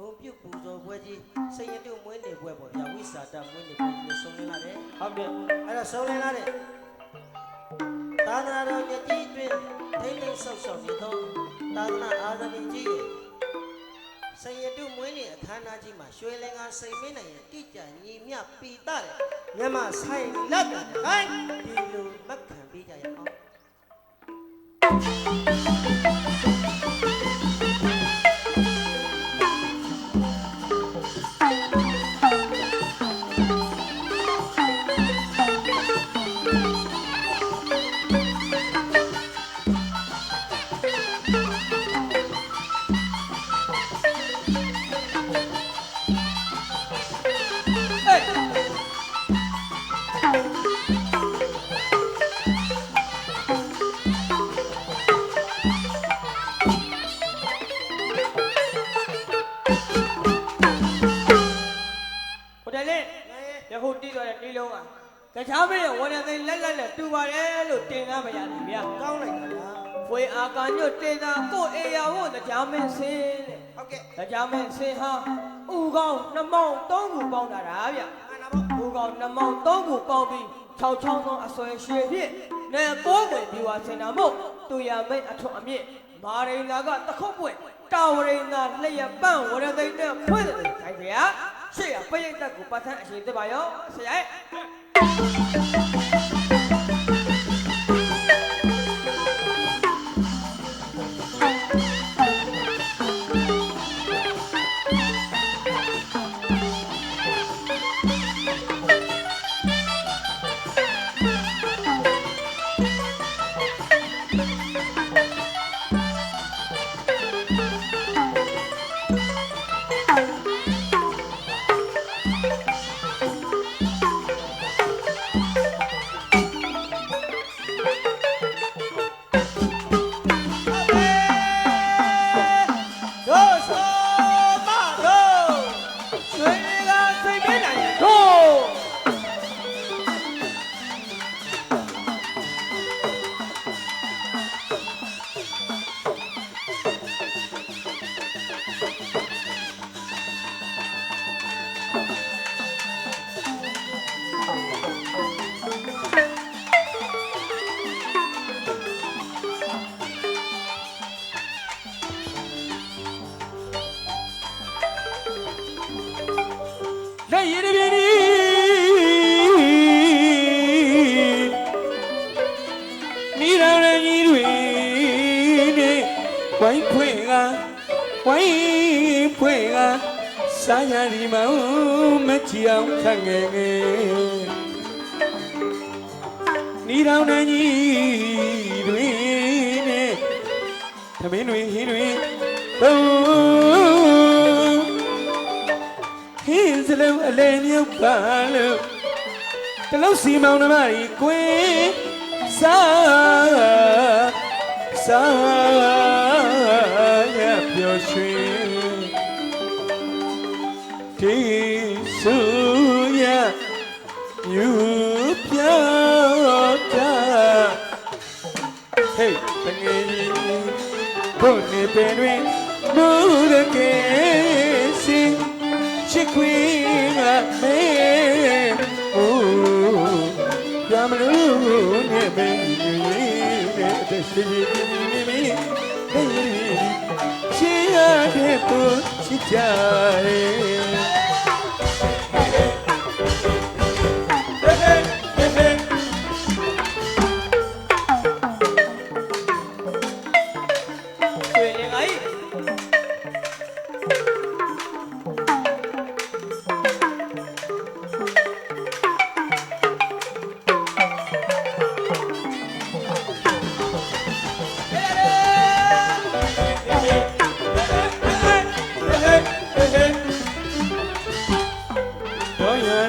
ဂုံပြုတ်ပူဇော်ပွဲကြီးစိတ်ရတုမွေးနေပွဲပေါ့ဗျာဝိစာတမွေးနေပွဲကြီးနဲ့ဆုံးလင်းလာတယ်ဟုတ်တယ်အဲ့တော့ဆုံးလင်းလာတဲ့သာသနာတော်မြတ်ကြီးအတွင်းထိမ့်သိမ့်ဆောက်ရှောက်နေသောသာသနာအာဇာနည်ကြီးရဲ့စိတ်ရတုမွေးနေအခမ်းအနားကြီးမှာရွှေလင်္ကာစိတ်မင်းနိုင်ရဲ့တိကျညီမြပီတာတဲ့မြမဆိုင်လက်တယ်ဟိုင်းဒီလိုမက်ခံပေးကြရအောင်အေး အာကာညွတ်တေသာကိုအေယာဝတကြားမင်းစင်းတဲ့ဟုတ်ကဲ့တကြားမင်းစင်းဟာဥကောင်းနှမောင်းသုံးခုပေါင်းတာဗျာအနာဘောဥကောင်းနှမောင်းသုံးခုပေါင်းပြီး၆ချောင်းသောအစွဲရှည်ဖြင့်နဲ့ကိုးွယ်ပြီးွားစင်တာမို့တူရမိတ်အထွတ်အမြင့်မာရိန်လာကတခုတ်ပွင့်တာဝရိန်သာလျက်ပန့်ဝရသိန်းနဲ့ဖွင့်တယ်ခိုင်ဗျာရှေ့ရပရိတ်တက်ကိုပတ်ထမ်းအရှင်သစ်ပါရောဆရာရဲ့ လက်ရည်တပြင်းဒီမိရရကြီးတွေနဲ့ဝိုင်းဖွင့်ကဝိုင်းဖွင့်ကစားရဒီမောင်မကြည့်အောင်ခံငယ်ငယ်နီရောင်နေကြီးတွေနဲ့သမင်းတွေဟင်းတွေဘုံ စလုံးအလဲမြုပ်ပါလို့တလုံးစီမောင်နှမကြီးကွင်းစားစားရပျော်ရွှင်ဒီစုရယူပြောင်းတာဟေးတငယ်ကြီးဘုန်းနေပင်တွင် နဲ့အသက်ရှိရှိမိမိဟေးချီရတဲ့ပူချစ်ကြရဲ့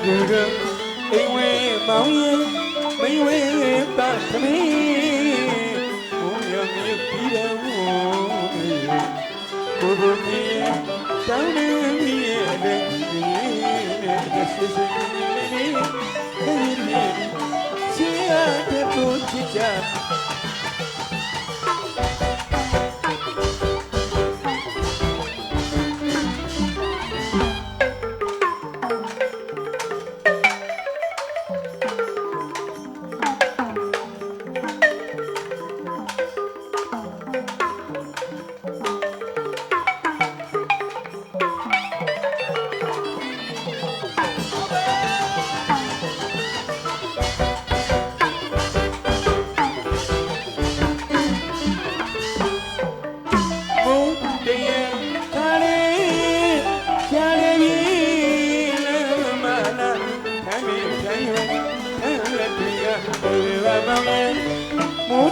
တော့ရတူတူအိမ်ဝဲမောင်ရင်မင်းဝဲပါသမီးဘုံရမြည်ပြီးတော့ကိုဘုံကြီးတောင်းနေမိရဲ့တဲ့ဒီနဲ့တရှိရှိနေနေဟေးနေချီရတဲ့ပူချစ်ကြ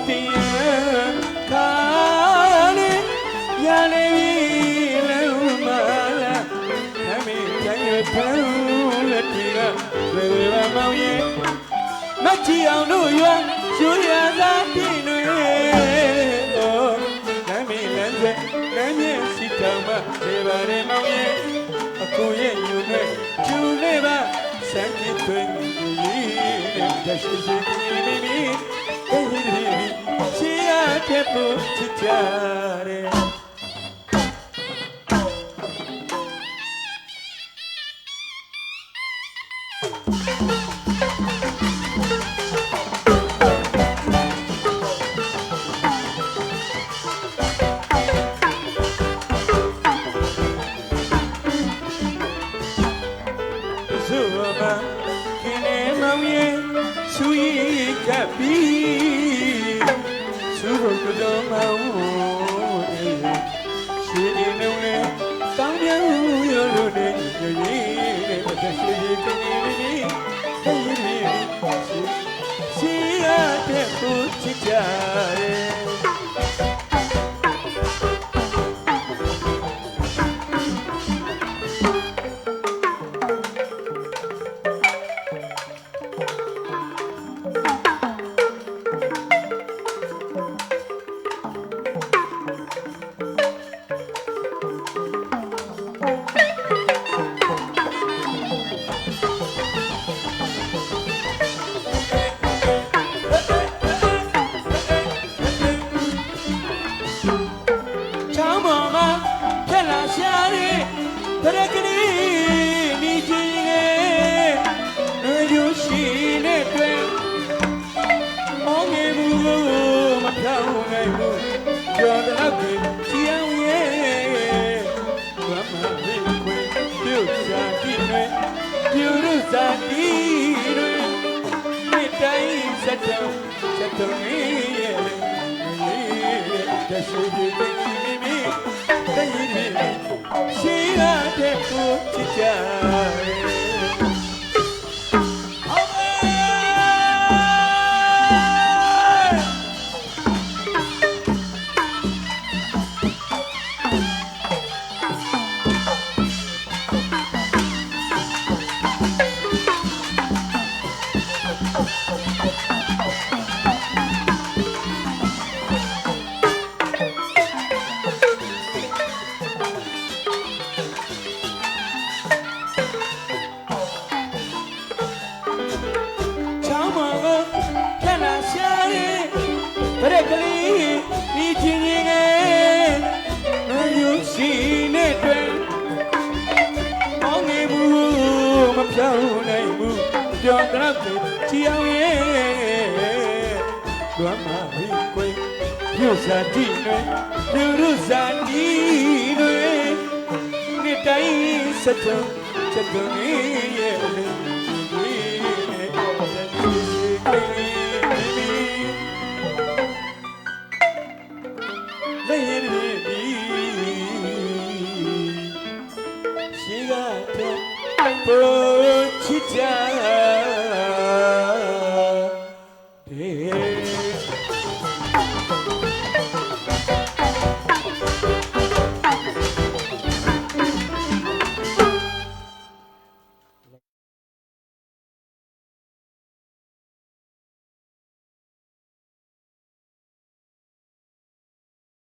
တင်ခါလေးရလေပြီလုံးမလားအမေကျန်ရထူလက်တီကဝေဝေမောင်ရဲ့မချီအောင်တို့ရွာရွှေရသာပြင်းတွေအိုးလမ်းမီလမ်းဆက်လမ်းမြင့်စီတောင်မဒေပါရမောင်ရဲ့အခုရဲ့ညူနဲ့ကျူလေးပါစံကြည့်သွင်းကြီးနဲ့တရှိရှိမိမိအေးဒီချီ ရတဲ့ နဲ့ ပြုလို့စားတီးတွေမိတိုင်းစက်တော်စက်တော်ရဲ့တရှိဒီမိမိတည်ရည်ရှိရတဲ့ကိုချစ်ကြ ဘူးမဖြောင်းနိုင်ဘူးကြော်တော့ပြီချီအောင်ရဲ့လွမ်းမပြီးခွေပြုစားကြည့်နဲ့လူလူစားဒီတွေနေ့တိုင်းစက်တုံစက်တုံရဲ့ 「なになに?